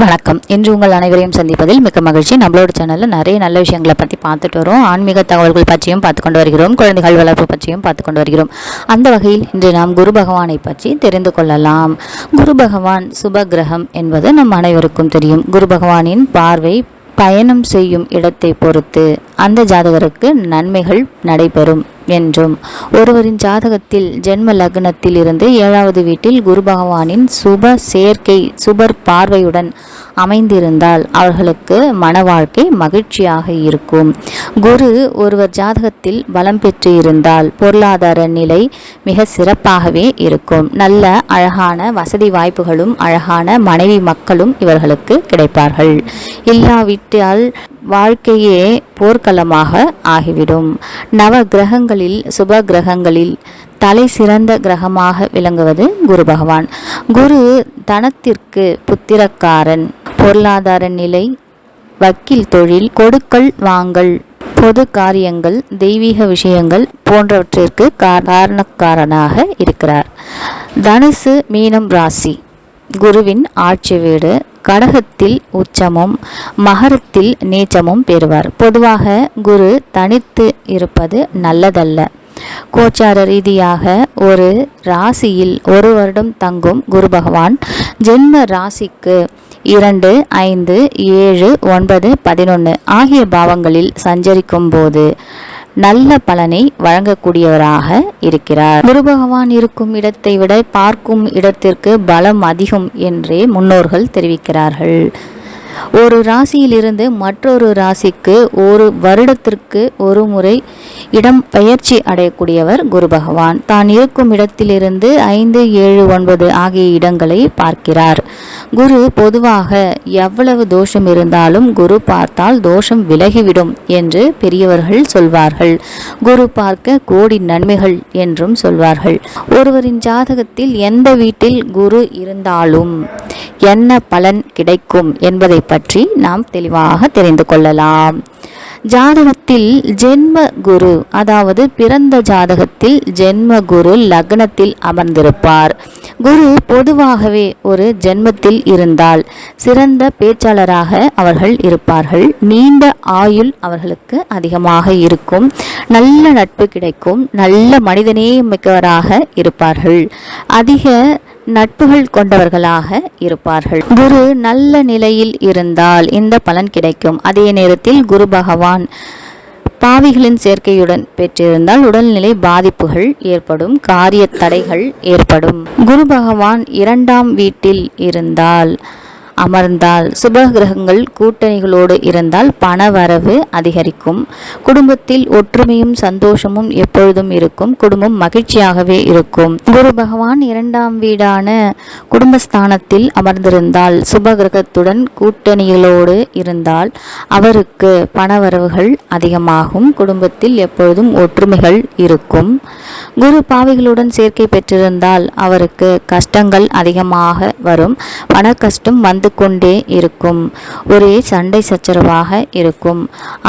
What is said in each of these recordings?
வணக்கம். இன்று உங்கள் அனைவரையும் சந்திப்பதில் மிக்க மகிழ்ச்சி. நம்மளோட சேனலில் நிறைய நல்ல விஷயங்களை பற்றி பார்த்துட்டு வரோம். ஆன்மீக தகவல்கள் பற்றியும் பார்த்து கொண்டு வருகிறோம். குழந்தைகள் வளர்ப்பு பற்றியும் பார்த்து கொண்டு வருகிறோம். அந்த வகையில் இன்று நாம் குரு பகவானை பற்றி தெரிந்து கொள்ளலாம். குரு பகவான் சுப கிரகம் என்பது நம் அனைவருக்கும் தெரியும். குரு பகவானின் பார்வை பயணம் செய்யும் இடத்தை பொறுத்து அந்த ஜாதகருக்கு நன்மைகள் நடைபெறும். என்றும். ஒருவரின் ஜாதகத்தில் ஜென்ம லக்னத்தில் இருந்து ஏழாவது வீட்டில் குரு பகவானின் சுப சேர்க்கை சுபர் பார்வையுடன் அமைந்திருந்தால் அவர்களுக்கு மன வாழ்க்கை மகிழ்ச்சியாக இருக்கும். குரு ஒருவர் ஜாதகத்தில் பலம் பெற்று இருந்தால் பொருளாதார நிலை மிக சிறப்பாகவே இருக்கும். நல்ல அழகான வசதி வாய்ப்புகளும் அழகான மனைவி மக்களும் இவர்களுக்கு கிடைப்பார்கள். இல்லாவிட்டால் வாழ்க்கையே போர்க்களமாக ஆகிவிடும். நவ கிரகங்கள் கிரகங்களில் சுப கிரகங்களில் தலை சிறந்த கிரகமாக விளங்குவது குரு பகவான். குரு தனத்திற்கு புத்திரக்காரன் பொருளாதார நிலை வக்கீல் தொழில் கொடுக்கல் வாங்கல் பொது காரியங்கள் தெய்வீக விஷயங்கள் போன்றவற்றிற்கு காரணக்காரனாக இருக்கிறார். தனுசு மீனம் ராசி குருவின் ஆட்சி வீடு கடகத்தில் உச்சமும் மகரத்தில் நீச்சமும் பெறுவார். பொதுவாக குரு தனித்து இருப்பது நல்லதல்ல. கோச்சார ரீதியாக ஒரு ராசியில் ஒரு வருடம் தங்கும் குரு பகவான் ஜென்ம ராசிக்கு இரண்டு ஐந்து ஏழு ஒன்பது பதினொன்று ஆகிய பாவங்களில் சஞ்சரிக்கும் போது நல்ல பலனை வழங்கக்கூடியவராக இருக்கிறார். குரு பகவான் இருக்கும் இடத்தை விட பார்க்கும் இடத்திற்கு பலம் அதிகம் என்றே முன்னோர்கள் தெரிவிக்கிறார்கள். ஒரு ராசியிலிருந்து மற்றொரு ராசிக்கு ஒரு வருடத்திற்கு ஒரு முறை இடம் பயிற்சி அடையக்கூடியவர் குரு பகவான் தான் இருக்கும் இடத்திலிருந்து ஐந்து ஏழு ஒன்பது ஆகிய இடங்களை பார்க்கிறார். குரு பொதுவாக எவ்வளவு தோஷம் இருந்தாலும் குரு பார்த்தால் தோஷம் விலகிவிடும் என்று பெரியவர்கள் சொல்வார்கள். குரு பார்க்க கோடி நன்மைகள் என்றும் சொல்வார்கள். ஒருவரின் ஜாதகத்தில் எந்த வீட்டில் குரு இருந்தாலும் என்ன பலன் கிடைக்கும் என்பதை பற்றி நாம் தெளிவாக தெரிந்து கொள்ளலாம். ஜாதகத்தில் ஜென்ம குரு அதாவது பிறந்த ஜாதகத்தில் ஜென்ம குரு லக்னத்தில் அமர்ந்திருப்பார். குரு பொதுவாகவே ஒரு ஜென்மத்தில் இருந்தால் சிறந்த பேச்சாளராக அவர்கள் இருப்பார்கள். நீண்ட ஆயுள் அவர்களுக்கு அதிகமாக இருக்கும். நல்ல நட்பு கிடைக்கும். நல்ல மனிதனே மிக்கவராக இருப்பார்கள். அதிக நட்புகள் கொண்டவர்களாக இருப்பார்கள். குரு நல்ல நிலையில் இருந்தால் இந்த பலன் கிடைக்கும். அதே நேரத்தில் குரு பகவான் பாவிகளின் சேர்க்கையுடன் பெற்றிருந்தால் உடல்நிலை பாதிப்புகள் ஏற்படும் காரிய தடைகள் ஏற்படும். குரு பகவான் இரண்டாம் வீட்டில் இருந்தால் அமர்ந்தால் சுப கிரகங்கள் கூட்டணிகளோடு இருந்தால் பண வரவு அதிகரிக்கும். குடும்பத்தில் ஒற்றுமையும் சந்தோஷமும் எப்பொழுதும் இருக்கும். குடும்பம் மகிழ்ச்சியாகவே இருக்கும். குரு பகவான் இரண்டாம் வீடான குடும்பஸ்தானத்தில் அமர்ந்திருந்தால் சுப கிரகத்துடன் கூட்டணிகளோடு இருந்தால் அவருக்கு பண வரவுகள் அதிகமாகும். குடும்பத்தில் எப்பொழுதும் ஒற்றுமைகள் இருக்கும். குரு பாவிகளுடன் சேர்க்கை பெற்றிருந்தால் அவருக்கு கஷ்டங்கள் அதிகமாக வரும். பண கஷ்டம் வந்து கொண்டே இருக்கும். ஒரே சண்டை சச்சரவாக இருக்கும்.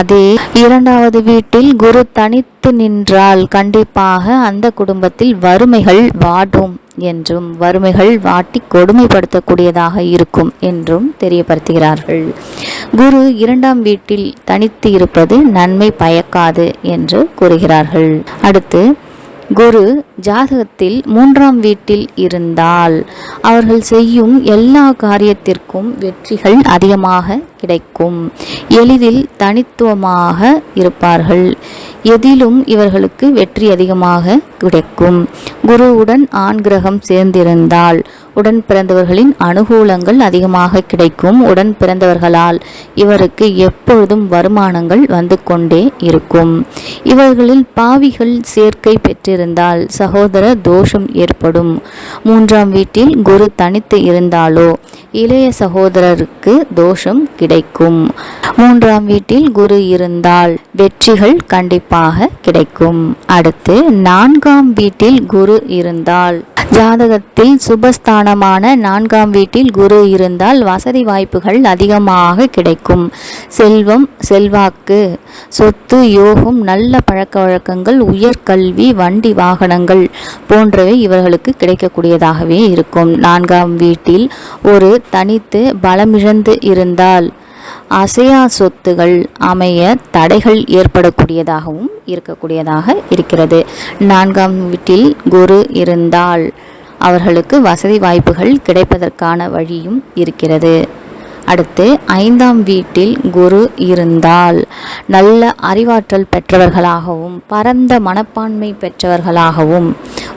அதே இரண்டாவது வீட்டில் குரு தனித்து நின்றால் கண்டிப்பாக அந்த குடும்பத்தில் வறுமைகள் வாடும் என்றும் வறுமைகள் வாட்டி கொடுமைப்படுத்தக்கூடியதாக இருக்கும் என்றும் தெரியப்படுத்துகிறார்கள். குரு இரண்டாம் வீட்டில் தனித்து இருப்பது நன்மை பயக்காது என்று கூறுகிறார்கள். அடுத்து குரு ஜாதகத்தில் மூன்றாம் வீட்டில் இருந்தால் அவர்கள் செய்யும் எல்லா காரியத்திற்கும் வெற்றிகள் அதிகமாக கிடைக்கும். எளிதில் தனித்துவமாக இருப்பார்கள். எதிலும் இவர்களுக்கு வெற்றி அதிகமாக கிடைக்கும். குருவுடன் ஆண் கிரகம் சேர்ந்திருந்தால் உடன் பிறந்தவர்களின் அனுகூலங்கள் அதிகமாக கிடைக்கும். உடன் பிறந்தவர்களால் இவருக்கு எப்பொழுதும் வருமானங்கள் வந்து கொண்டே இருக்கும். இவர்களில் பாவிகள் சேர்க்கை பெற்றிருந்தால் சகோதர தோஷம் ஏற்படும். மூன்றாம் வீட்டில் குரு தனித்து இருந்தாலோ இளைய சகோதரருக்கு தோஷம் கிடைக்கும். மூன்றாம் வீட்டில் குரு இருந்தால் வெற்றிகள் கண்டிப்பாக கிடைக்கும். அடுத்து நான்காம் வீட்டில் குரு இருந்தால் ஜாதகத்தில் சுபஸ்தானமான நான்காம் வீட்டில் குரு இருந்தால் வசதி வாய்ப்புகள் அதிகமாக கிடைக்கும். செல்வம் செல்வாக்கு சொத்து யோகம் நல்ல பழக்க வழக்கங்கள் உயர்கல்வி வண்டி வாகனங்கள் போன்றவை இவர்களுக்கு கிடைக்கக்கூடியதாகவே இருக்கும். நான்காம் வீட்டில் ஒரு தனித்து பலமிழந்து இருந்தால் அசையா சொத்துகள் அமைய தடைகள் ஏற்படக்கூடியதாகவும் இருக்கக்கூடியதாக இருக்கிறது. நான்காம் வீட்டில் குரு இருந்தால் அவர்களுக்கு வசதி வாய்ப்புகள் கிடைப்பதற்கான வழியும் இருக்கிறது. அடுத்து ஐந்தாம் வீட்டில் குரு இருந்தால். நல்ல அறிவாற்றல் பெற்றவர்களாகவும் பரந்த மனப்பான்மை பெற்றவர்களாகவும்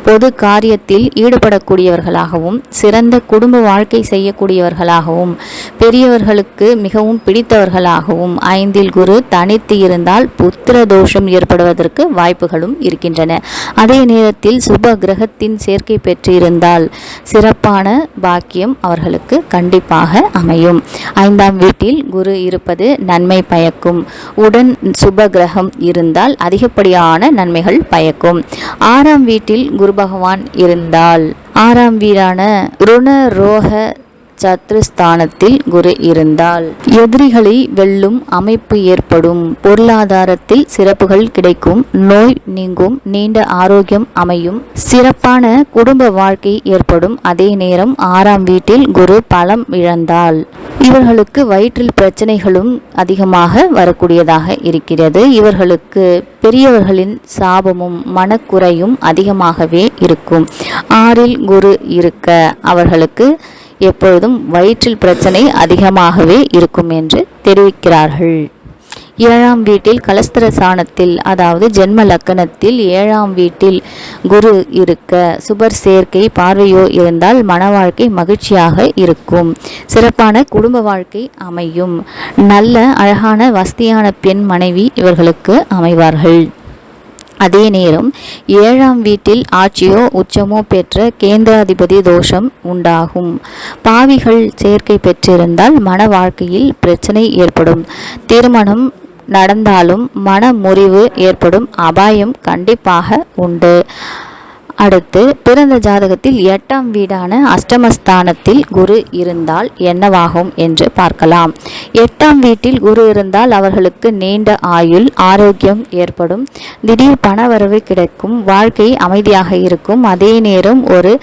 பொது காரியத்தில் ஈடுபடக்கூடியவர்களாகவும் சிறந்த குடும்ப வாழ்க்கை செய்யக்கூடியவர்களாகவும் பெரியவர்களுக்கு மிகவும் பிடித்தவர்களாகவும் ஐந்தில் குரு தனித்து இருந்தால் புத்திர தோஷம் ஏற்படுவதற்கு வாய்ப்புகளும் இருக்கின்றன. அதே நேரத்தில் சுப கிரகத்தின் சேர்க்கை பெற்றிருந்தால் சிறப்பான பாக்கியம் அவர்களுக்கு கண்டிப்பாக அமையும். ஐந்தாம் வீட்டில் குரு இருப்பது நன்மை பயக்கும். உடன் சுப கிரகம் இருந்தால் அதிகப்படியான நன்மைகள் பயக்கும். ஆறாம் வீட்டில் குரு பகவான் இருந்தால். ஆறாம் வீடான ருண ரோக சத்ருஸ்தானத்தில் குரு இருந்தால். எதிரிகளை வெல்லும் அமைப்பு ஏற்படும். பொருளாதாரத்தில் சிறப்புகள் கிடைக்கும். நோய் நீங்கும். நீண்ட ஆரோக்கியம் அமையும். சிறப்பான குடும்ப வாழ்க்கை ஏற்படும். அதே நேரம் ஆறாம் வீட்டில் குரு பலம் இழந்தால். இவர்களுக்கு வயிற்றில் பிரச்சனைகளும் அதிகமாக வரக்கூடியதாக இருக்கிறது. இவர்களுக்கு பெரியவர்களின் சாபமும் மனக்குறையும் அதிகமாகவே இருக்கும். ஆறில் குரு இருக்க அவர்களுக்கு எப்பொழுதும் வயிற்றில் பிரச்சனை அதிகமாகவே இருக்கும் என்று தெரிவிக்கிறார்கள். ஏழாம் வீட்டில் கலஸ்திர சாணத்தில் அதாவது ஜென்ம லக்கணத்தில் ஏழாம் வீட்டில் குரு இருக்க சுபர் சேர்க்கை பார்வையோ இருந்தால் மன வாழ்க்கை மகிழ்ச்சியாக இருக்கும். சிறப்பான குடும்ப வாழ்க்கை அமையும். நல்ல அழகான வசதியான பெண் மனைவி இவர்களுக்கு அமைவார்கள். அதே நேரம் ஏழாம் வீட்டில் ஆட்சியோ உச்சமோ பெற்ற கேந்திராதிபதி தோஷம் உண்டாகும். பாவிகள் சேர்க்கை பெற்றிருந்தால் மன வாழ்க்கையில் பிரச்சனை ஏற்படும். திருமணம் நடந்தாலும் மன முறிவு ஏற்படும். அபாயம் கண்டிப்பாக உண்டு. அடுத்து பிறந்த ஜாதகத்தில் எட்டாம் வீடான அஷ்டமஸ்தானத்தில் குரு இருந்தால் என்னவாகும் என்று பார்க்கலாம். எட்டாம் வீட்டில் குரு இருந்தால் அவர்களுக்கு நீண்ட ஆயுள் ஆரோக்கியம் ஏற்படும். திடீர் பணவரவு கிடைக்கும் வாழ்க்கை அமைதியாக இருக்கும். அதே நேரம் ஒரு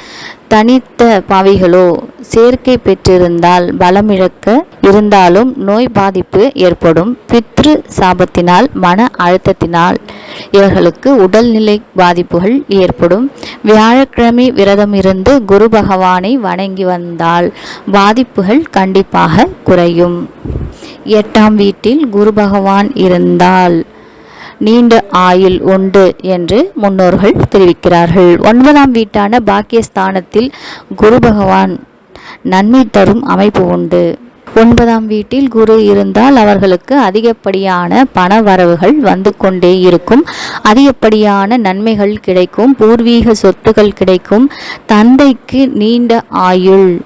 தனித்த பாவிகளோ சேர்க்கை பெற்றிருந்தால் பலமிழக்க இருந்தாலும் நோய் பாதிப்பு ஏற்படும். பித்ரு சாபத்தினால் மன அழுத்தத்தினால் இவர்களுக்கு உடல்நிலை பாதிப்புகள் ஏற்படும். வியாழக்கிழமை விரதம் இருந்து குரு பகவானை வணங்கி வந்தால் பாதிப்புகள் கண்டிப்பாக குறையும். எட்டாம் வீட்டில் குரு பகவான் இருந்தால் நீண்ட ஆயுள் உண்டு என்று முன்னோர்கள் தெரிவிக்கிறார்கள். ஒன்பதாம் வீட்டான பாக்கியஸ்தானத்தில் குரு பகவான் நன்மை தரும் அமைப்பு உண்டு. ஒன்பதாம் வீட்டில் குரு இருந்தால் அவர்களுக்கு அதிகப்படியான பண வரவுகள் வந்து கொண்டே இருக்கும். அதிகப்படியான நன்மைகள் கிடைக்கும். பூர்வீக சொத்துகள் கிடைக்கும். தந்தைக்கு நீண்ட ஆயுள்.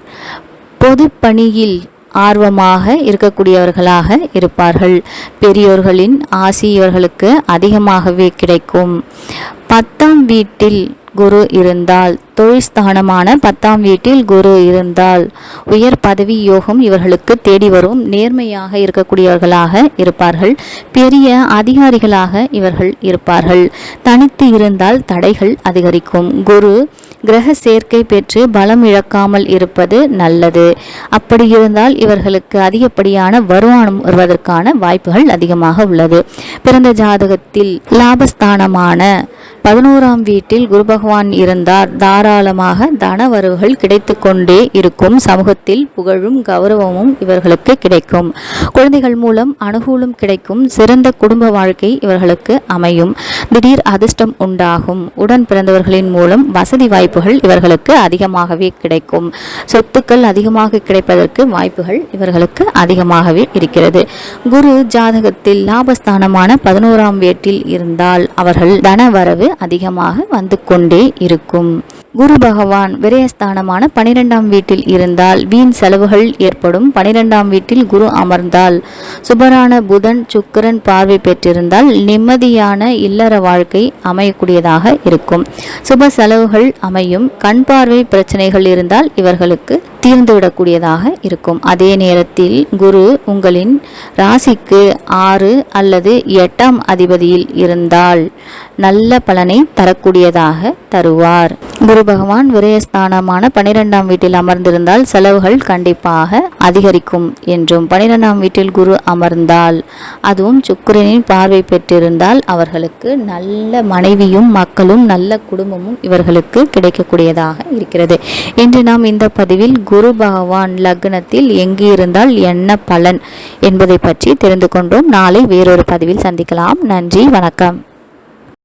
பொது பணியில் ஆர்வமாக இருக்கக்கூடியவர்களாக இருப்பார்கள். பெரியோர்களின் ஆசி இவர்களுக்கு அதிகமாகவே கிடைக்கும். பத்தாம் வீட்டில் குரு இருந்தால் தொழில் ஸ்தானமான பத்தாம் வீட்டில் குரு இருந்தால் உயர் பதவி யோகம் இவர்களுக்கு தேடி வரும். நேர்மையாக இருக்கக்கூடியவர்களாக இருப்பார்கள். பெரிய அதிகாரிகளாக இவர்கள் இருப்பார்கள். தனித்து இருந்தால் தடைகள் அதிகரிக்கும். குரு கிரக சேர்க்கை பெற்று பலம் இழக்காமல் இருப்பது நல்லது. அப்படி இருந்தால் இவர்களுக்கு அதிகப்படியான வருமானம் வருவதற்கான வாய்ப்புகள் அதிகமாக உள்ளது. பிறந்த ஜாதகத்தில் லாபஸ்தானமான பதினோராம் வீட்டில் குரு பகவான் இருந்தார். தாராளமாக தனவரவுகள் கிடைத்து கொண்டே இருக்கும் சமூகத்தில் புகழும் கௌரவமும் இவர்களுக்கு கிடைக்கும். குழந்தைகள் மூலம் அனுகூலம் கிடைக்கும் சிறந்த குடும்ப வாழ்க்கை இவர்களுக்கு அமையும். திடீர் அதிர்ஷ்டம் உண்டாகும். உடன் பிறந்தவர்களின் மூலம் வசதி வாய்ப்புகள் இவர்களுக்கு அதிகமாகவே கிடைக்கும். சொத்துக்கள் அதிகமாக கிடைப்பதற்கு வாய்ப்புகள் இவர்களுக்கு அதிகமாகவே இருக்கிறது. குரு ஜாதகத்தில் லாபஸ்தானமான பதினோராம் வேட்டில் இருந்தால் அவர்கள் தனவரவு அதிகமாக வந்து கொண்டே இருக்கும். குரு பகவான் விரயஸ்தானமான பனிரெண்டாம் வீட்டில் இருந்தால் வீண் செலவுகள் ஏற்படும். பனிரெண்டாம் வீட்டில் குரு அமர்ந்தால் சுபரான புதன் சுக்கிரன் பார்வை பெற்றிருந்தால் நிம்மதியான இல்லற வாழ்க்கை அமையக்கூடியதாக இருக்கும். சுப செலவுகள் அமையும். கண் பார்வை பிரச்சனைகள் இருந்தால் இவர்களுக்கு தீர்ந்துவிடக்கூடியதாக இருக்கும். அதே நேரத்தில் குரு உங்களின் ராசிக்கு ஆறு அல்லது எட்டாம் அதிபதியில் இருந்தால் நல்ல பலனை தரக்கூடியதாக தருவார். குரு பகவான் விரயஸ்தானமான பனிரெண்டாம் வீட்டில் அமர்ந்திருந்தால் செலவுகள் கண்டிப்பாக அதிகரிக்கும் என்றும் பனிரெண்டாம் வீட்டில் குரு அமர்ந்தால் அதுவும் சுக்கிரனின் பார்வை பெற்றிருந்தால் அவர்களுக்கு நல்ல மனைவியும் மக்களும் நல்ல குடும்பமும் இவர்களுக்கு கிடைக்கக்கூடியதாக இருக்கிறது. இன்று நாம் இந்த பதிவில் குரு பகவான் லக்னத்தில் எங்கு இருந்தால் என்ன பலன் என்பதை பற்றி தெரிந்து கொண்டோம். நாளை வேறொரு பதிவில் சந்திக்கலாம். நன்றி வணக்கம்.